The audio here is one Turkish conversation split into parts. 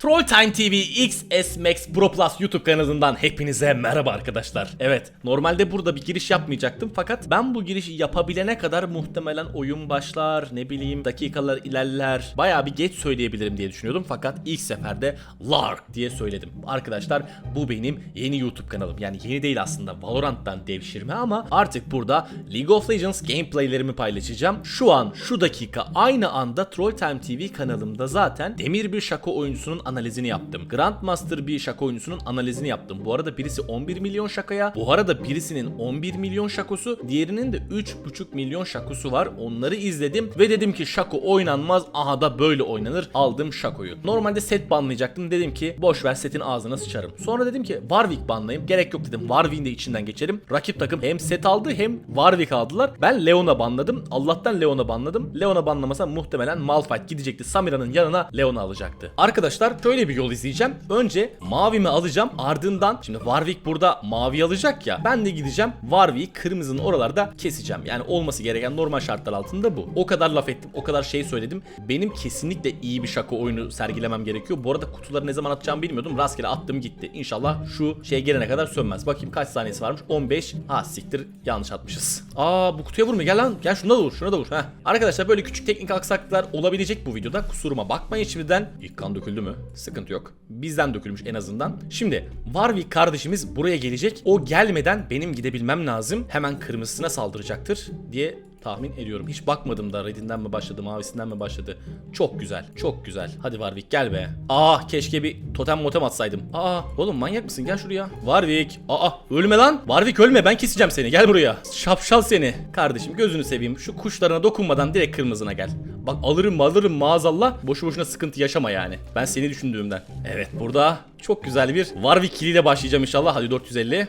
Troll Time TV XS Max Pro Plus YouTube kanalından hepinize merhaba arkadaşlar. Evet, normalde burada bir giriş yapmayacaktım fakat ben bu girişi yapabilene kadar muhtemelen oyun başlar, ne bileyim dakikalar ilerler. Bayağı bir geç söyleyebilirim diye düşünüyordum fakat ilk seferde Lark diye söyledim. Arkadaşlar bu benim yeni YouTube kanalım. Yani yeni değil aslında Valorant'tan devşirme ama artık burada League of Legends gameplaylerimi paylaşacağım. Şu an şu dakika aynı anda Troll Time TV kanalımda zaten demir bir şako oyuncusunun analizini yaptım. Grandmaster bir şaka oyuncusunun analizini yaptım. Bu arada birisi 11 milyon şakaya, bu arada birisinin 11 milyon şakosu, diğerinin de 3,5 milyon şakosu var. Onları izledim ve dedim ki şako oynanmaz. Aha da böyle oynanır. Aldım şakoyu. Normalde set banlayacaktım. Dedim ki boş ver setin ağzına sıçarım. Sonra dedim ki Warwick banlayayım. Gerek yok dedim. Warwick'in de içinden geçerim. Rakip takım hem set aldı hem Warwick aldılar. Ben Leon'a banladım. Allah'tan Leon'a banladım. Leon'a banlamasam muhtemelen Malphite gidecekti. Samira'nın yanına Leon'u alacaktı. Arkadaşlar şöyle bir yol izleyeceğim. Önce mavimi alacağım. Ardından şimdi Warwick burada mavi alacak ya. Ben de gideceğim Warwick'i kırmızının oralarda keseceğim. Yani olması gereken normal şartlar altında bu. O kadar laf ettim. O kadar şey söyledim. Benim kesinlikle iyi bir şaka oyunu sergilemem gerekiyor. Bu arada kutuları ne zaman atacağımı bilmiyordum. Rastgele attım gitti. İnşallah şu şeye gelene kadar sönmez. Bakayım kaç saniyesi varmış? 15. Ha siktir yanlış atmışız. Aa bu kutuya vurma. Gel lan. Gel şuna da vur. Şuna da vur. Heh. Arkadaşlar böyle küçük teknik aksaklıklar olabilecek bu videoda. Kusuruma bakmayın şimdiden. İlk kan döküldü mü? Sıkıntı yok. Bizden dökülmüş en azından. Şimdi Warwick kardeşimiz buraya gelecek. O gelmeden benim gidebilmem lazım. Hemen kırmızısına saldıracaktır diye tahmin ediyorum. Hiç bakmadım da redinden mi başladı, mavisinden mi başladı. Çok güzel, çok güzel. Hadi Warwick gel be. Aa keşke bir totem motem atsaydım. Aa oğlum manyak mısın? Gel şuraya. Warwick. Aa ölme lan. Warwick ölme ben keseceğim seni. Gel buraya. Şapşal seni. Kardeşim gözünü seveyim. Şu kuşlarına dokunmadan direkt kırmızına gel. Bak alırım alırım maazallah. Boşu boşuna sıkıntı yaşama yani. Ben seni düşündüğümden. Evet burada çok güzel bir Warwick kiliyle başlayacağım inşallah. Hadi 450.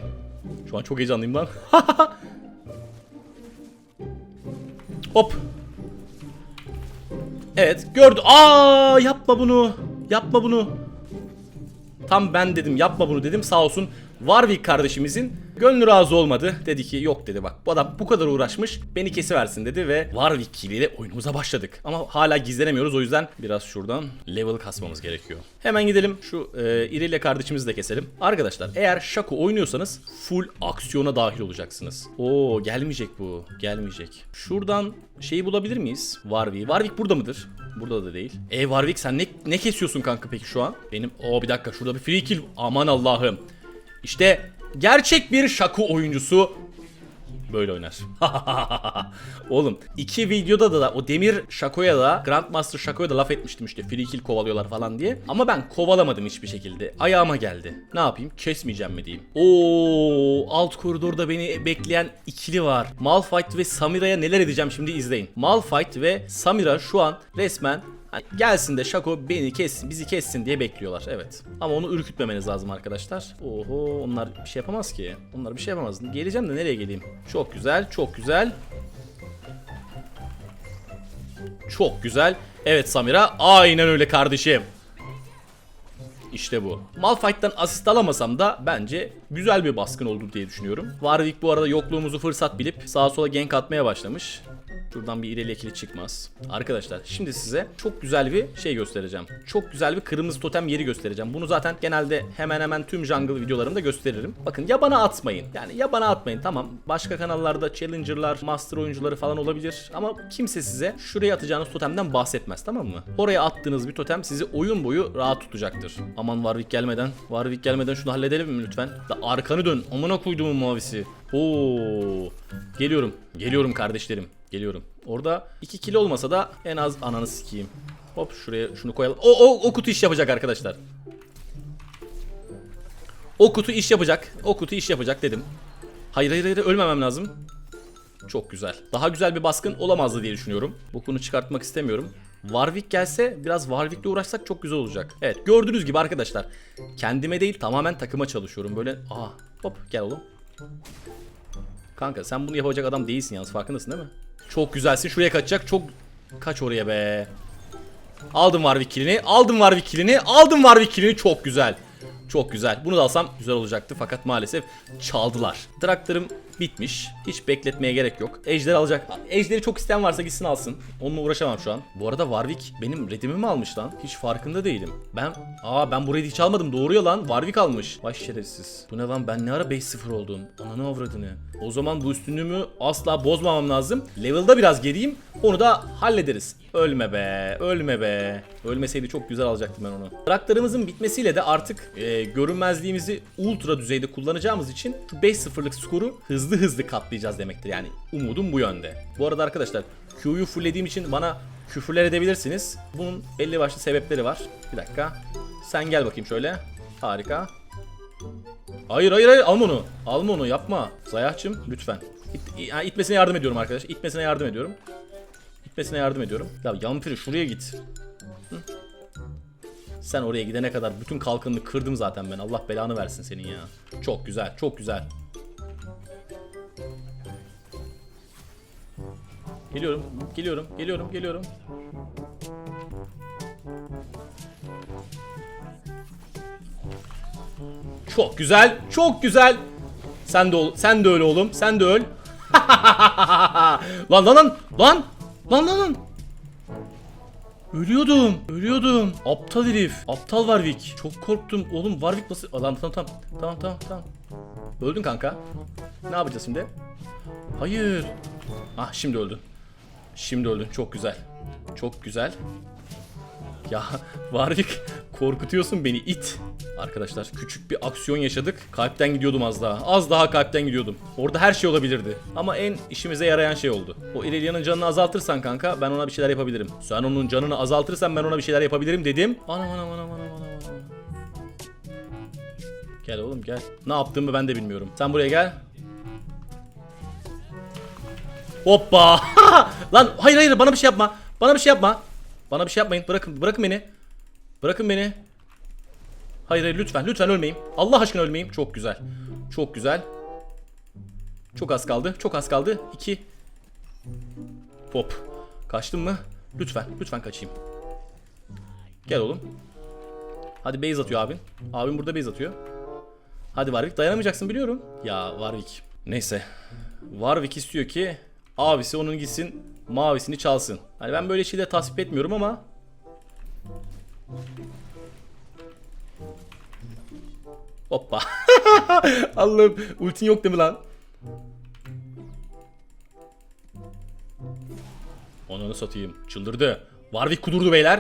Şu an çok heyecanlıyım lan. Hop. Evet gördü. Aa yapma bunu. Yapma bunu. Tam ben dedim yapma bunu dedim sağ olsun Warwick kardeşimizin gönlü razı olmadı. Dedi ki yok dedi bak bu adam bu kadar uğraşmış beni kesiversin dedi ve Warwick ile oyunumuza başladık. Ama hala gizlenemiyoruz o yüzden biraz şuradan level kasmamız gerekiyor. Hemen gidelim şu e, İrelia kardeşimizi de keselim. Arkadaşlar eğer Shaco oynuyorsanız full aksiyona dahil olacaksınız. Oo gelmeyecek bu gelmeyecek. Şuradan şeyi bulabilir miyiz? Warwick. Warwick burada mıdır? Burada da değil. E Warwick sen ne, ne kesiyorsun kanka peki şu an? Benim o bir dakika şurada bir free kill. Aman Allah'ım. İşte gerçek bir şaku oyuncusu böyle oynar. Oğlum iki videoda da, o Demir Şako'ya da Grandmaster Şako'ya da laf etmiştim işte free kill kovalıyorlar falan diye. Ama ben kovalamadım hiçbir şekilde. Ayağıma geldi. Ne yapayım? Kesmeyeceğim mi diyeyim. Oo alt koridorda beni bekleyen ikili var. Malphite ve Samira'ya neler edeceğim şimdi izleyin. Malphite ve Samira şu an resmen Hani gelsin de Şako beni kessin, bizi kessin diye bekliyorlar. Evet. Ama onu ürkütmemeniz lazım arkadaşlar. Oho, onlar bir şey yapamaz ki. Onlar bir şey yapamaz. Geleceğim de nereye geleyim? Çok güzel, çok güzel. Çok güzel. Evet Samira, aynen öyle kardeşim. İşte bu. Malphite'dan asist alamasam da bence güzel bir baskın oldu diye düşünüyorum. Warwick bu arada yokluğumuzu fırsat bilip sağa sola gank atmaya başlamış. Şuradan bir ileri ekili çıkmaz. Arkadaşlar şimdi size çok güzel bir şey göstereceğim. Çok güzel bir kırmızı totem yeri göstereceğim. Bunu zaten genelde hemen hemen tüm jungle videolarımda gösteririm. Bakın ya bana atmayın. Yani ya bana atmayın tamam. Başka kanallarda challenger'lar, master oyuncuları falan olabilir. Ama kimse size şuraya atacağınız totemden bahsetmez tamam mı? Oraya attığınız bir totem sizi oyun boyu rahat tutacaktır. Aman Warwick gelmeden, Warwick gelmeden şunu halledelim mi lütfen? Da arkanı dön. Amına koyduğumun mavisi. Oo. Geliyorum. Geliyorum kardeşlerim. Geliyorum. Orada 2 kilo olmasa da en az ananı sikeyim. Hop şuraya şunu koyalım. O, o, o kutu iş yapacak arkadaşlar. O kutu iş yapacak. O kutu iş yapacak dedim. Hayır hayır hayır ölmemem lazım. Çok güzel. Daha güzel bir baskın olamazdı diye düşünüyorum. Bu konu çıkartmak istemiyorum. Warwick gelse biraz Warwick'le uğraşsak çok güzel olacak. Evet gördüğünüz gibi arkadaşlar. Kendime değil tamamen takıma çalışıyorum. Böyle aa hop gel oğlum. Kanka sen bunu yapacak adam değilsin yalnız farkındasın değil mi? Çok güzelsin. Şuraya kaçacak. Çok kaç oraya be. Aldım Warwick killini. Aldım Warwick killini. Aldım Warwick killini. Çok güzel. Çok güzel. Bunu da alsam güzel olacaktı fakat maalesef çaldılar. Traktörüm bitmiş. Hiç bekletmeye gerek yok. Ejder alacak. Ejderi çok isteyen varsa gitsin alsın. Onunla uğraşamam şu an. Bu arada Warwick benim redimi mi almış lan? Hiç farkında değilim. Ben aa ben bu redi hiç almadım. Doğru ya lan. Warwick almış. Vay şerefsiz. Bu ne lan ben ne ara 5-0 oldum. Ananı avradını. O zaman bu üstünlüğümü asla bozmamam lazım. Level'da biraz geriyim. Onu da hallederiz. Ölme be, ölme be. Ölmeseydi çok güzel alacaktım ben onu. Traktörümüzün bitmesiyle de artık e, görünmezliğimizi ultra düzeyde kullanacağımız için şu 5-0'lık skoru hızlı hızlı katlayacağız demektir. Yani umudum bu yönde. Bu arada arkadaşlar Q'yu fulllediğim için bana küfürler edebilirsiniz. Bunun belli başlı sebepleri var. Bir dakika. Sen gel bakayım şöyle. Harika. Hayır hayır hayır alma onu. Alma onu yapma. Zayahçım lütfen. İt, itmesine yardım ediyorum arkadaş. İtmesine yardım ediyorum. İtmesine yardım ediyorum. Ya Yampiri şuraya git. Sen oraya gidene kadar bütün kalkanını kırdım zaten ben. Allah belanı versin senin ya. Çok güzel, çok güzel. Geliyorum, geliyorum, geliyorum, geliyorum. Çok güzel, çok güzel. Sen de ol, sen de öyle oğlum, sen de öl. lan lan lan lan lan lan lan. Ölüyordum, ölüyordum. Aptal herif, aptal Warwick. Çok korktum. Oğlum Warwick nasıl? Lan tamam tamam, tamam tamam tamam. Öldün kanka. Ne yapacağız şimdi? Hayır. Ah şimdi öldün. Şimdi öldün. Çok güzel. Çok güzel. Ya Warwick korkutuyorsun beni it. Arkadaşlar küçük bir aksiyon yaşadık. Kalpten gidiyordum az daha. Az daha kalpten gidiyordum. Orada her şey olabilirdi. Ama en işimize yarayan şey oldu. O Irelia'nın canını azaltırsan kanka ben ona bir şeyler yapabilirim. Sen onun canını azaltırsan ben ona bir şeyler yapabilirim dedim. Anam anam anam anam. anam. Gel oğlum gel. Ne yaptığımı ben de bilmiyorum. Sen buraya gel. Hoppa. Lan hayır hayır bana bir şey yapma. Bana bir şey yapma. Bana bir şey yapmayın. Bırakın bırakın beni. Bırakın beni. Hayır hayır lütfen lütfen ölmeyeyim. Allah aşkına ölmeyeyim. Çok güzel. Çok güzel. Çok az kaldı. Çok az kaldı. 2 Hop. Kaçtım mı? Lütfen. Lütfen kaçayım. Gel oğlum. Hadi base atıyor abin. Abim burada base atıyor. Hadi Warwick dayanamayacaksın biliyorum. Ya Warwick. Neyse. Warwick istiyor ki abisi onun gitsin mavisini çalsın. Hani ben böyle şeyleri tasvip etmiyorum ama Hoppa. Allah'ım ultin yok değil mi lan? Onu satayım. Çıldırdı. Warwick kudurdu beyler.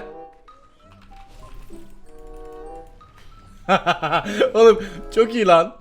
Oğlum çok iyi lan.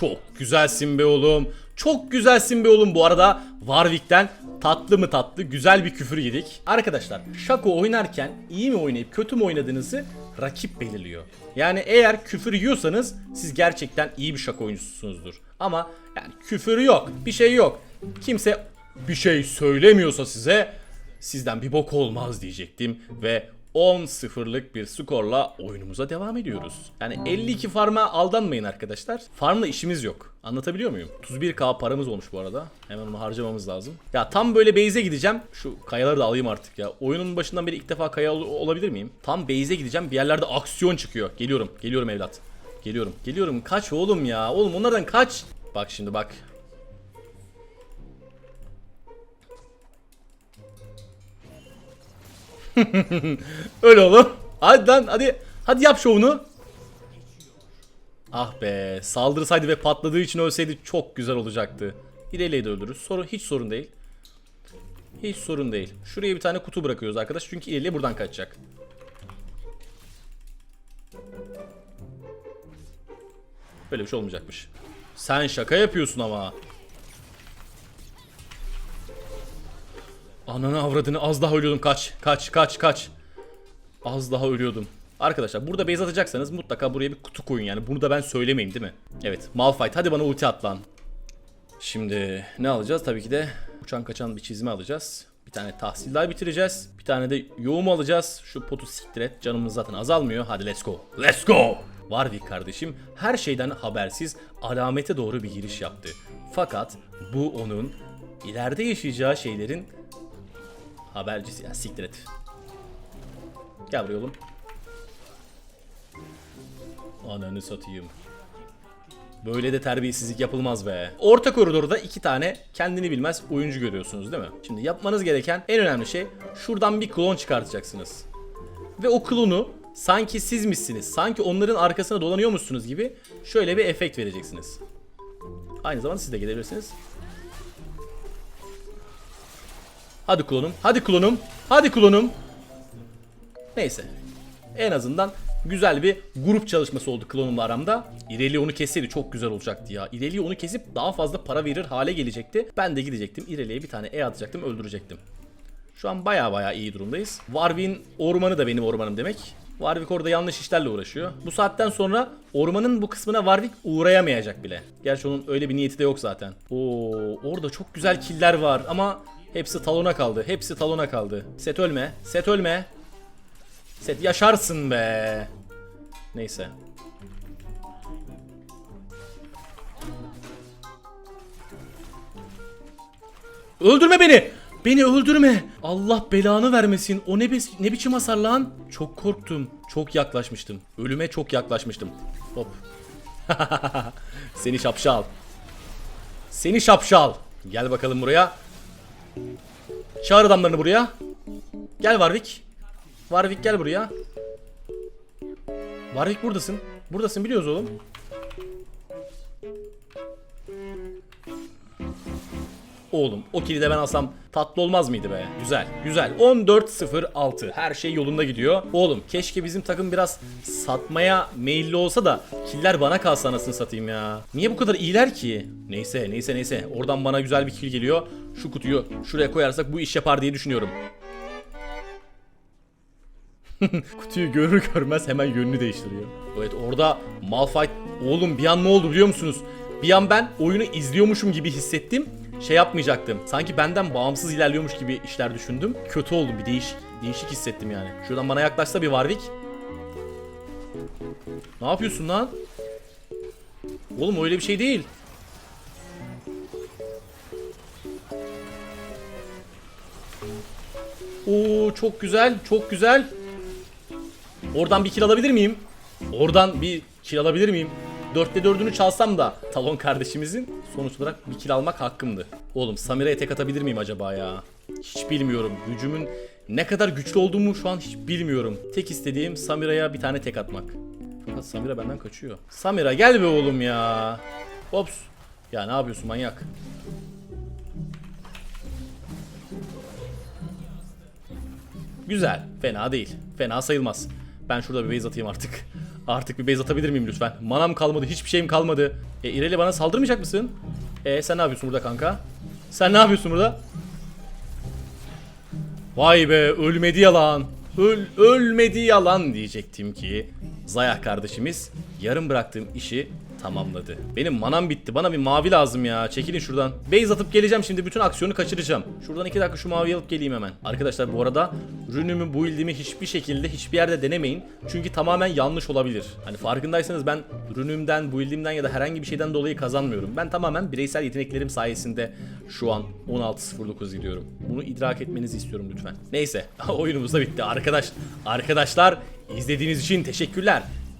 Çok güzelsin be oğlum. Çok güzelsin be oğlum. Bu arada Warwick'ten tatlı mı tatlı güzel bir küfür yedik. Arkadaşlar Shaco oynarken iyi mi oynayıp kötü mü oynadığınızı rakip belirliyor. Yani eğer küfür yiyorsanız siz gerçekten iyi bir Shaco oyuncusunuzdur. Ama yani küfür yok. Bir şey yok. Kimse bir şey söylemiyorsa size sizden bir bok olmaz diyecektim ve 10-0'lık bir skorla oyunumuza devam ediyoruz. Yani 52 farma aldanmayın arkadaşlar. Farmla işimiz yok. Anlatabiliyor muyum? 31k paramız olmuş bu arada. Hemen onu harcamamız lazım. Ya tam böyle base'e gideceğim. Şu kayaları da alayım artık ya. Oyunun başından beri ilk defa kaya ol- olabilir miyim? Tam base'e gideceğim. Bir yerlerde aksiyon çıkıyor. Geliyorum. Geliyorum evlat. Geliyorum. Geliyorum. Kaç oğlum ya. Oğlum onlardan kaç. Bak şimdi bak. Öyle oğlum. Hadi lan hadi. Hadi yap şovunu. Ah be saldırısaydı ve patladığı için ölseydi çok güzel olacaktı. İleriye de öldürürüz. Sorun, hiç sorun değil. Hiç sorun değil. Şuraya bir tane kutu bırakıyoruz arkadaş. Çünkü ileriye buradan kaçacak. Böyle bir şey olmayacakmış. Sen şaka yapıyorsun ama. Ananı avradını az daha ölüyordum kaç kaç kaç kaç. Az daha ölüyordum. Arkadaşlar burada base atacaksanız mutlaka buraya bir kutu koyun yani. Bunu da ben söylemeyeyim değil mi? Evet Malphite hadi bana ulti at lan. Şimdi ne alacağız? Tabii ki de uçan kaçan bir çizme alacağız. Bir tane tahsiller bitireceğiz. Bir tane de yoğum alacağız. Şu potu siktir et. Canımız zaten azalmıyor. Hadi let's go. Let's go. Warwick kardeşim her şeyden habersiz alamete doğru bir giriş yaptı. Fakat bu onun ileride yaşayacağı şeylerin habercisi. Ya siktir et. Gel buraya oğlum. Ananı satayım. Böyle de terbiyesizlik yapılmaz be. Orta koridorda iki tane kendini bilmez oyuncu görüyorsunuz değil mi? Şimdi yapmanız gereken en önemli şey şuradan bir klon çıkartacaksınız. Ve o klonu sanki sizmişsiniz, sanki onların arkasına dolanıyormuşsunuz gibi şöyle bir efekt vereceksiniz. Aynı zamanda siz de gelebilirsiniz. Hadi klonum, hadi klonum, hadi klonum. Neyse. En azından güzel bir grup çalışması oldu klonumla aramda. İreli onu kesseydi çok güzel olacaktı ya. İreli onu kesip daha fazla para verir hale gelecekti. Ben de gidecektim İreli'ye bir tane E atacaktım öldürecektim. Şu an baya baya iyi durumdayız. Warwick'in ormanı da benim ormanım demek. Warwick orada yanlış işlerle uğraşıyor. Bu saatten sonra ormanın bu kısmına Warwick uğrayamayacak bile. Gerçi onun öyle bir niyeti de yok zaten. Oo, orada çok güzel killer var ama hepsi talona kaldı. Hepsi talona kaldı. Set ölme. Set ölme. Set yaşarsın be. Neyse. Öldürme beni. Beni öldürme. Allah belanı vermesin. O ne, ne biçim hasar lan? Çok korktum. Çok yaklaşmıştım. Ölüme çok yaklaşmıştım. Hop. Seni şapşal. Seni şapşal. Gel bakalım buraya. Çağır adamlarını buraya. Gel Warwick. Warwick gel buraya. Warwick buradasın. Buradasın biliyoruz oğlum. Oğlum o kilidi ben alsam tatlı olmaz mıydı be? Güzel güzel 14-0-6 her şey yolunda gidiyor. Oğlum keşke bizim takım biraz satmaya meyilli olsa da killer bana kalsa anasını satayım ya. Niye bu kadar iyiler ki? Neyse neyse neyse oradan bana güzel bir kill geliyor. Şu kutuyu şuraya koyarsak bu iş yapar diye düşünüyorum. Kutuyu görür görmez hemen yönünü değiştiriyor. Evet orada Malphite oğlum bir an ne oldu biliyor musunuz? Bir an ben oyunu izliyormuşum gibi hissettim. Şey yapmayacaktım. Sanki benden bağımsız ilerliyormuş gibi işler düşündüm. Kötü oldum bir değişik değişik hissettim yani. Şuradan bana yaklaşsa bir Warwick. Ne yapıyorsun lan? Oğlum öyle bir şey değil. Oo çok güzel, çok güzel. Oradan bir kill alabilir miyim? Oradan bir kill alabilir miyim? Dörtte dördünü çalsam da Talon kardeşimizin sonuç olarak bir kill almak hakkımdı. Oğlum Samira'ya tek atabilir miyim acaba ya? Hiç bilmiyorum. Gücümün ne kadar güçlü olduğumu şu an hiç bilmiyorum. Tek istediğim Samira'ya bir tane tek atmak. Fakat Samira benden kaçıyor. Samira gel be oğlum ya. Ops. Ya ne yapıyorsun manyak? Güzel. Fena değil. Fena sayılmaz. Ben şurada bir base atayım artık. Artık bir base atabilir miyim lütfen? Manam kalmadı. Hiçbir şeyim kalmadı. E İreli bana saldırmayacak mısın? E sen ne yapıyorsun burada kanka? Sen ne yapıyorsun burada? Vay be ölmedi yalan. Öl, ölmedi yalan diyecektim ki. Zayah kardeşimiz yarım bıraktığım işi tamamladı. Benim manam bitti. Bana bir mavi lazım ya. Çekilin şuradan. Base atıp geleceğim şimdi. Bütün aksiyonu kaçıracağım. Şuradan iki dakika şu maviyi alıp geleyim hemen. Arkadaşlar bu arada rünümü, build'imi hiçbir şekilde hiçbir yerde denemeyin. Çünkü tamamen yanlış olabilir. Hani farkındaysanız ben rünümden, build'imden ya da herhangi bir şeyden dolayı kazanmıyorum. Ben tamamen bireysel yeteneklerim sayesinde şu an 16.09 gidiyorum. Bunu idrak etmenizi istiyorum lütfen. Neyse oyunumuz da bitti. Arkadaş, arkadaşlar izlediğiniz için teşekkürler.